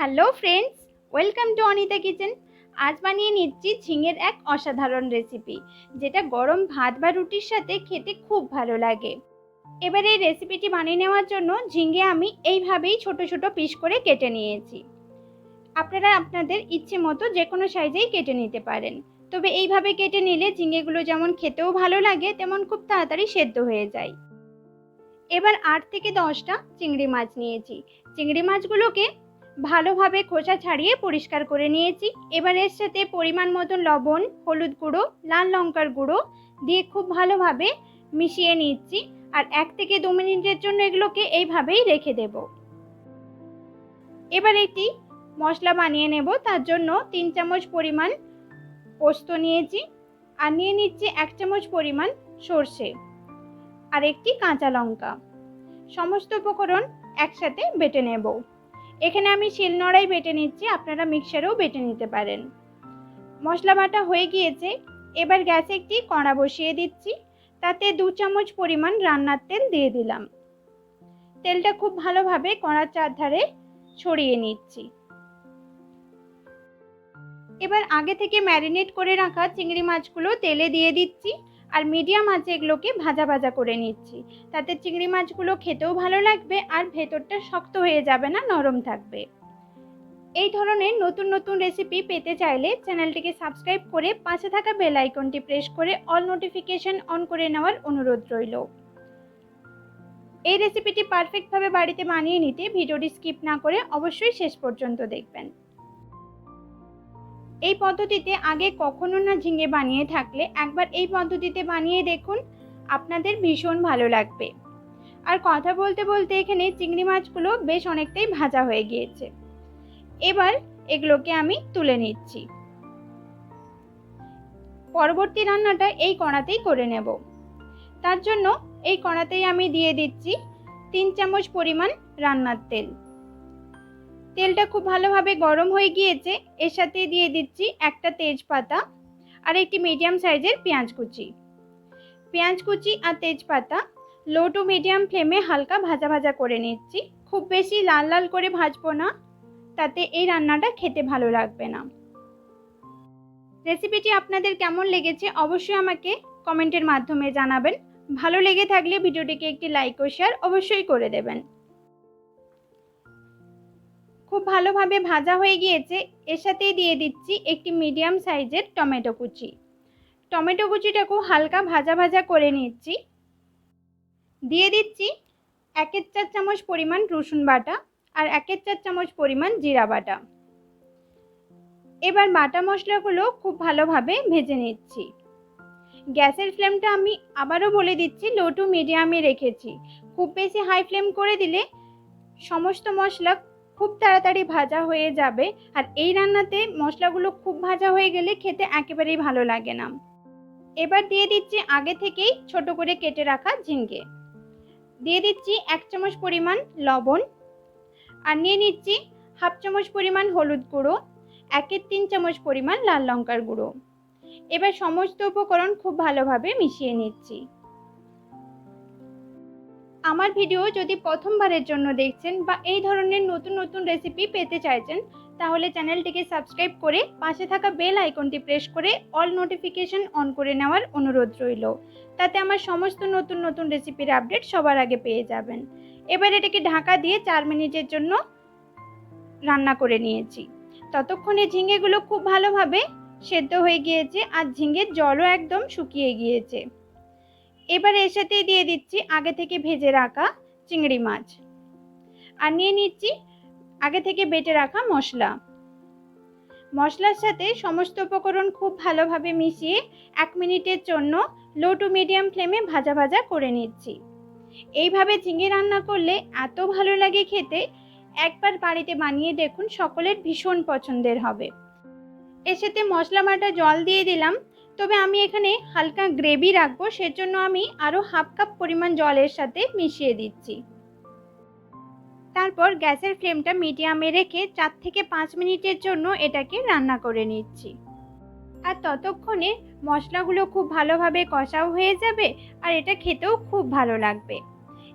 Hello friends, welcome to Anita kitchen. আজ বানিয়ে নিচ্ছি ঝিঙের এক অসাধারণ রেসিপি, যেটা গরম ভাত বা রুটির সাথে খেতে খুব ভালো লাগে। এবার এই রেসিপিটি বানিয়ে নেওয়ার জন্য ঝিঙে আমি এইভাবেই ছোট ছোট পিস করে কেটে নিয়েছি। আপনারা আপনাদের ইচ্ছে মতো যে কোনো সাইজেই কেটে নিতে পারেন। তবে এইভাবে কেটে নিলে ঝিঙেগুলো যেমন খেতেও ভালো লাগে, তেমন খুব তাড়াতাড়ি সেদ্ধ হয়ে যায়। এবার আট থেকে দশটা চিংড়ি মাছ নিয়েছি। চিংড়ি মাছগুলোকে ভালোভাবে খোসা ছাড়িয়ে পরিষ্কার করে নিয়েছি। এবার এর সাথে পরিমাণ মতো লবণ, হলুদ গুঁড়ো, লাল লঙ্কার গুঁড়ো দিয়ে খুব ভালোভাবে মিশিয়ে নিচ্ছি। আর এক থেকে দু মিনিটের জন্য এগুলোকে এইভাবেই রেখে দেব। এবার একটি মশলা বানিয়ে নেব। তার জন্য তিন চামচ পরিমাণ পোস্ত নিয়েছি। আর নিয়ে নিচ্ছি এক চামচ পরিমাণ সর্ষে আর একটি কাঁচা লঙ্কা। সমস্ত উপকরণ একসাথে বেটে নেব। এখানে আমি শিলনোড়াই বেটে নিচ্ছি, আপনারা মিক্সারেও বেটে নিতে পারেন। মশলা বাটা হয়ে গিয়েছে, এবার গ্যাসে একটি কড়া বসিয়ে দিচ্ছি, তাতে দু চামচ পরিমাণ রান্নার তেল দিয়ে দিলাম। তেলটা খুব ভালোভাবে কড়ার চারধারে ছড়িয়ে নিচ্ছি। এবার আগে থেকে ম্যারিনেট করে রাখা চিংড়ি মাছগুলো তেলে দিয়ে দিচ্ছি। আর মিডিয়াম আঁচে এগুলোকে ভাজা ভাজা করে নিচ্ছি। তাতে চিংড়ি মাছগুলো খেতেও ভালো লাগবে আর ভেতরটা শক্ত হয়ে যাবে না, নরম থাকবে। এই ধরনের নতুন নতুন রেসিপি পেতে চাইলে চ্যানেলটিকে সাবস্ক্রাইব করে পাশে থাকা বেল আইকনটি প্রেস করে অল নোটিফিকেশন অন করে নেওয়ার অনুরোধ রইল। এই রেসিপিটি পারফেক্টভাবে বাড়িতে বানিয়ে নিতে ভিডিওটি স্কিপ না করে অবশ্যই শেষ পর্যন্ত দেখবেন। এই পদ্ধতিতে আগে কখনো না ঝিঙে বানিয়ে থাকলে একবার এই পদ্ধতিতে বানিয়ে দেখুন, আপনাদের ভীষণ ভালো লাগবে। আর কথা বলতে বলতে এখানে চিংড়ি মাছগুলো বেশ অনেকটাই ভাজা হয়ে গিয়েছে। এবার এগুলোকে আমি তুলে নিচ্ছি। পরবর্তী রান্নাটা এই কড়াতেই করে নেব। তার জন্য এই কড়াতেই আমি দিয়ে দিচ্ছি তিন চামচ পরিমাণ রান্নার তেল। তেলটা খুব ভালোভাবে গরম হয়ে গিয়েছে। এর সাথে দিয়ে দিচ্ছি একটা তেজপাতা আর একটি মিডিয়াম সাইজের পেঁয়াজ কুচি। পেঁয়াজ কুচি আর তেজপাতা লো টু মিডিয়াম ফ্লেমে হালকা ভাজা ভাজা করে নিচ্ছি। খুব বেশি লাল লাল করে ভাজবো না, তাতে এই রান্নাটা খেতে ভালো লাগবে না। রেসিপিটি আপনাদের কেমন লেগেছে অবশ্যই আমাকে কমেন্টের মাধ্যমে জানাবেন। ভালো লেগে থাকলে ভিডিওটিকে একটি লাইক ও শেয়ার অবশ্যই করে দেবেন। খুব ভালোভাবে ভাজা হয়ে গিয়েছে। এর সাথেই দিয়ে দিচ্ছি একটি মিডিয়াম সাইজের টমেটো কুচি। টমেটো কুচিটাকেও হালকা ভাজা ভাজা করে নিচ্ছি। দিয়ে দিচ্ছি একের চার চামচ পরিমাণ রসুন বাটা আর একের চার চামচ পরিমাণ জিরা বাটা। এবার বাটা মশলাগুলো খুব ভালোভাবে ভেজে নিচ্ছি। গ্যাসের ফ্লেমটা আমি আবারও বলে দিচ্ছি, লো টু মিডিয়ামে রেখেছি। খুব বেশি হাই ফ্লেম করে দিলে সমস্ত মশলা খুব তাড়াতাড়ি ভাজা হয়ে যাবে। আর এই রান্নাতে মশলাগুলো খুব ভাজা হয়ে গেলে খেতে একেবারেই ভালো লাগে না। এবার দিয়ে দিচ্ছি আগে থেকেই ছোট করে কেটে রাখা ঝিঙ্গে। দিয়ে দিচ্ছি এক চামচ পরিমাণ লবণ। আর নিয়ে নিচ্ছি হাফ চামচ পরিমাণ হলুদ গুঁড়ো একের তিন চামচ পরিমাণ লাল লঙ্কার গুঁড়ো। এবার সমস্ত উপকরণ খুব ভালোভাবে মিশিয়ে নিচ্ছি। আমার ভিডিও যদি প্রথমবারের জন্য দেখছেন বা এই ধরনের নতুন নতুন রেসিপি পেতে চাইছেন, তাহলে চ্যানেলটিকে সাবস্ক্রাইব করে পাশে থাকা বেল আইকনটি প্রেস করে অল নোটিফিকেশন অন করে নেওয়ার অনুরোধ রইল। তাতে আমার সমস্ত নতুন নতুন রেসিপির আপডেট সবার আগে পেয়ে যাবেন। এবার এটাকে ঢাকা দিয়ে চার মিনিটের জন্য রান্না করে নিয়েছি। ততক্ষণে ঝিঙেগুলো খুব ভালোভাবে সেদ্ধ হয়ে গিয়েছে আর ঝিঙের জলও একদম শুকিয়ে গিয়েছে। এবার এর সাথে দিয়ে দিচ্ছি আগে থেকে ভেজে রাখা চিংড়ি মাছ। আর নিয়ে নিচ্ছি আগে থেকে বেটে রাখা মশলা। মশলার সাথে সমস্ত উপকরণ খুব ভালোভাবে মিশিয়ে এক মিনিটের জন্য লো টু মিডিয়াম ফ্লেমে ভাজা ভাজা করে নিচ্ছি। এইভাবে ঝিঙে রান্না করলে এত ভালো লাগে খেতে। একবার বাড়িতে বানিয়ে দেখুন সকলের ভীষণ পছন্দের হবে। এর সাথে মশলা বাটা জল দিয়ে দিলাম। তবে আমি এখানে হালকা গ্রেভি রাখব, সেজন্য আমি আরও হাফ কাপ পরিমাণ জলের সাথে মিশিয়ে দিচ্ছি। তারপর গ্যাসের ফ্লেমটা মিডিয়ামে রেখে চার থেকে পাঁচ মিনিটের জন্য এটাকে রান্না করে নিচ্ছি। আর ততক্ষণে মশলাগুলো খুব ভালোভাবে কষাও হয়ে যাবে আর এটা খেতেও খুব ভালো লাগবে।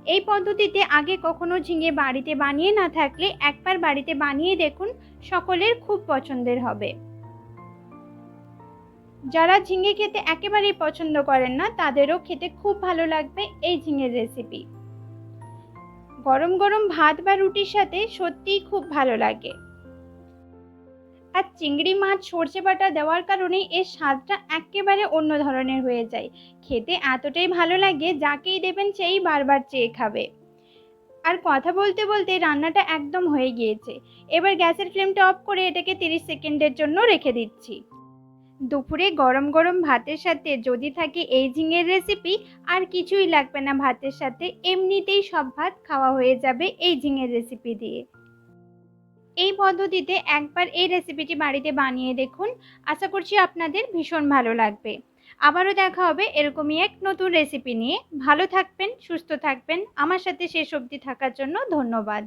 এই পদ্ধতিতে আগে কখনো ঝিঙে বাড়িতে বানিয়ে না থাকলে একবার বাড়িতে বানিয়ে দেখুন সকলের খুব পছন্দের হবে। যারা ঝিঙে খেতে একেবারেই পছন্দ করেন না, তাদেরও খেতে খুব ভালো লাগবে এই ঝিঙের রেসিপি গরম গরম ভাত বা রুটির সাথে সত্যিই খুব ভালো লাগে। আর চিংড়ি মাছ, সর্ষে বাটা দেওয়ার কারণে এর স্বাদটা একেবারে অন্য ধরনের হয়ে যায়। খেতে এতটাই ভালো লাগে, যাকেই দেবেন সেই বারবার চেয়ে খাবে। আর কথা বলতে বলতে রান্নাটা একদম হয়ে গিয়েছে। এবার গ্যাসের ফ্লেমটা অফ করে এটাকে তিরিশ সেকেন্ডের জন্য রেখে দিচ্ছি। দুপুরে গরম গরম ভাতের সাথে যদি থাকে এই ঝিঙের রেসিপি আর কিছুই লাগবে না ভাতের সাথে, এমনিতেই সব ভাত খাওয়া হয়ে যাবে এই ঝিঙের রেসিপি দিয়ে। এই পদ্ধতিতে একবার এই রেসিপিটি বাড়িতে বানিয়ে দেখুন। আশা করছি আপনাদের ভীষণ ভালো লাগবে। আবারও দেখা হবে এরকমই এক নতুন রেসিপি নিয়ে। ভালো থাকবেন, সুস্থ থাকবেন। আমার সাথে শেষ অবধি থাকার জন্য ধন্যবাদ।